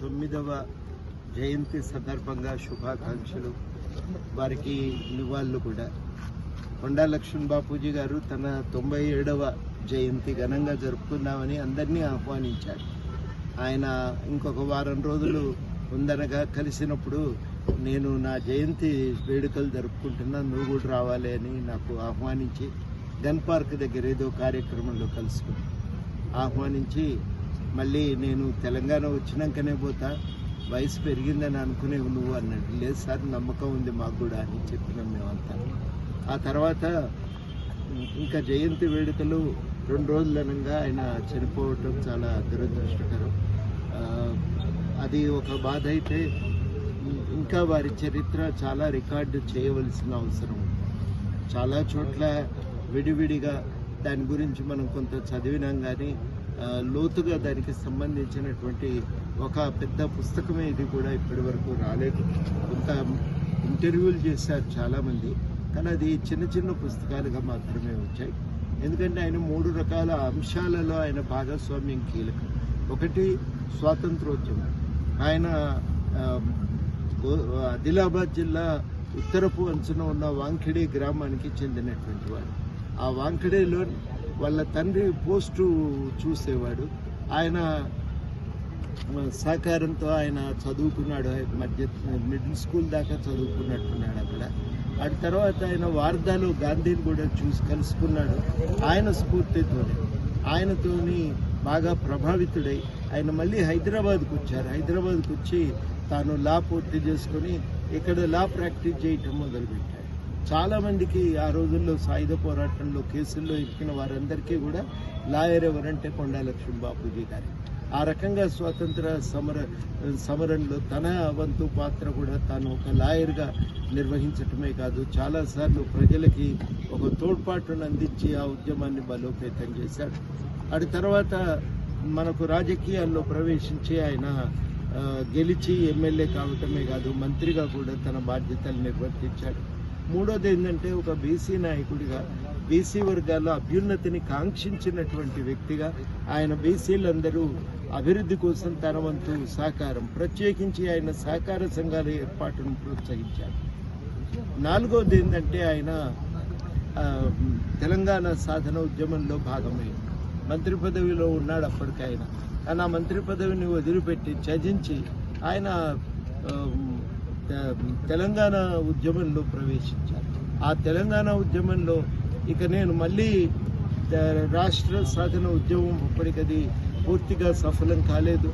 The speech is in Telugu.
తొమ్మిదవ జయంతి సందర్భంగా శుభాకాంక్షలు. వారికి నివాళులు కూడా. కొండా లక్ష్మణ్ బాపూజీ గారు తన తొంభై ఏడవ జయంతి ఘనంగా జరుపుకుందామని అందరినీ ఆహ్వానించారు. ఆయన ఇంకొక వారం రోజులు ఉందనగా కలిసినప్పుడు నేను నా జయంతి వేడుకలు జరుపుకుంటున్నా నువ్వు కూడా రావాలి అని నాకు ఆహ్వానించి గన్ పార్క్ దగ్గర ఏదో కార్యక్రమంలో కలుసుకుని ఆహ్వానించి మళ్ళీ నేను తెలంగాణ వచ్చినాకనే పోతా. వయసు పెరిగిందని అనుకునేవు నువ్వు అన్నాడు లేదు సార్ నమ్మకం ఉంది మాకు కూడా అని చెప్పినాం మేమంతా. ఆ తర్వాత ఇంకా జయంతి వేడుకలు రెండు రోజులు అనగా ఆయన చనిపోవటం చాలా దురదృష్టకరం. అది ఒక బాధ అయితే ఇంకా వారి చరిత్ర చాలా రికార్డు చేయవలసిన అవసరం. చాలా చోట్ల విడివిడిగా దాని గురించి మనం కొంత చదివినాం కానీ లోతుగా దానికి సంబంధించినటువంటి ఒక పెద్ద పుస్తకమే ఇది కూడా ఇప్పటి వరకు రాలేదు. కొంత ఇంటర్వ్యూలు చేశారు చాలామంది కానీ అది చిన్న చిన్న పుస్తకాలుగా మాత్రమే వచ్చాయి. ఎందుకంటే ఆయన మూడు రకాల అంశాలలో ఆయన భాగస్వామ్యం కీలకం. ఒకటి స్వాతంత్రోద్యమం. ఆయన ఆదిలాబాద్ జిల్లా ఉత్తరపు అంచున ఉన్న వాంఖడే గ్రామానికి చెందినటువంటి వాడు ఆ వాంఖిడిలో వాళ్ళ తండ్రి పోస్టు చూసేవాడు. ఆయన సహకారంతో ఆయన చదువుకున్నాడు. మధ్య మిడిల్ స్కూల్ దాకా చదువుకున్నట్టున్నాడు అక్కడ. ఆ తర్వాత ఆయన వార్దాలో గాంధీని కూడా చూసి కలుసుకున్నాడు. ఆయన స్ఫూర్తితోనే. ఆయనతోని బాగా ప్రభావితుడై ఆయన మళ్ళీ హైదరాబాద్కు వచ్చారు. హైదరాబాద్కు వచ్చి తాను లా పూర్తి చేసుకొని ఇక్కడ లా ప్రాక్టీస్ చేయటం మొదలుపెట్టాడు. చాలామందికి ఆ రోజుల్లో సాయుధ పోరాటంలో కేసుల్లో ఇరికిన వారందరికీ కూడా లాయర్ ఎవరంటే కొండా లక్ష్మణ్ బాపూజీ గారు. ఆ రకంగా స్వాతంత్ర సమర సమరంలో తన వంతు పాత్ర కూడా తాను ఒక లాయర్గా నిర్వహించటమే కాదు చాలాసార్లు ప్రజలకి ఒక తోడ్పాటును అందించి ఆ ఉద్యమాన్ని బలోపేతం చేశాడు. అటు తర్వాత మనకు రాజకీయాల్లో ప్రవేశించి ఆయన గెలిచి ఎమ్మెల్యే కావటమే కాదు మంత్రిగా కూడా తన బాధ్యతలు నిర్వర్తించాడు. మూడోది ఏంటంటే ఒక బీసీ నాయకుడిగా బీసీ వర్గాల్లో అభ్యున్నతిని కాంక్షించినటువంటి వ్యక్తిగా ఆయన బీసీలందరూ అభివృద్ధి కోసం తన వంతు సహకారం ప్రత్యేకించి ఆయన సహకార సంఘాల ఏర్పాటును ప్రోత్సహించారు. నాలుగోది ఏంటంటే ఆయన తెలంగాణ సాధన ఉద్యమంలో భాగమైంది మంత్రి పదవిలో ఉన్నాడు అప్పటికైనా ఆయన. కానీ ఆ మంత్రి పదవిని వదిలిపెట్టి త్యజించి ఆయన తెలంగాణ ఉద్యమంలో ప్రవేశించాను ఆ తెలంగాణ ఉద్యమంలో ఇక నేను మళ్ళీ రాష్ట్ర సాధన ఉద్యమం ఇప్పటికది పూర్తిగా సఫలం కాలేదు.